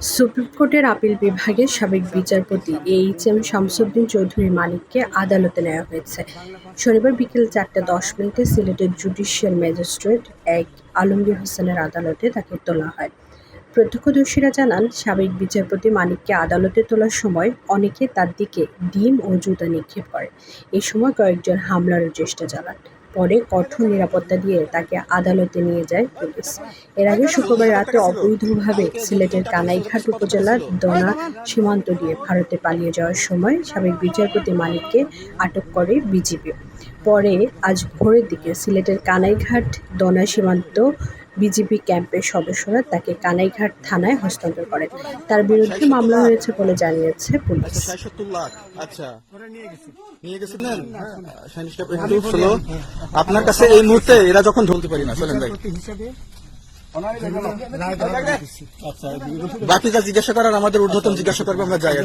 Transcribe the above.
Supreme কোর্টের appeal বিভাগের সাবেক বিচারপতি এইচ এম শামসুদ্দিন চৌধুরী মানিককে আদালতে নেওয়া হয়েছে। শনিবার বিকেল চারটে দশ মিনিটে সিলেটের জুডিশিয়াল ম্যাজিস্ট্রেট এক আলমগীর হোসেনের আদালতে তাকে তোলা হয়। প্রত্যক্ষদর্শীরা জানান, সাবেক বিচারপতি মানিককে আদালতে তোলার সময় অনেকে তার দিকে ডিম ও জুতা নিক্ষেপ করে। এ সময় কয়েকজন হামলারও চেষ্টা চালান। পরে কঠোর নিরাপত্তা দিয়ে তাকে আদালতে নিয়ে যায় পুলিশ। এর আগে শুক্রবার রাতে অবৈধভাবে সিলেটের কানাইঘাট উপজেলার দনা সীমান্ত দিয়ে ভারতে পালিয়ে যাওয়ার সময় সাবেক বিচারপতি মালিককে আটক করে বিজিবি। পরে আজ ভোরের দিকে সিলেটের কানাইঘাট দনা সীমান্ত বিজিবি ক্যাম্পের সদস্যরা তাকে কানাইঘাট থানায় হস্তান্তর করেন। তার বিরুদ্ধে মামলা হয়েছে বলে জানিয়েছে পুলিশ। আচ্ছা শাহিন সাহেব, একটু হলো আপনার কাছে এই মুহূর্তে এরা যখন ঢলতে পারি না চলেন ভাই। আচ্ছা বাকি যা জিজ্ঞাসা করার আমাদের ঊর্ধ্বতন জিজ্ঞাসা করবে আমরা যাই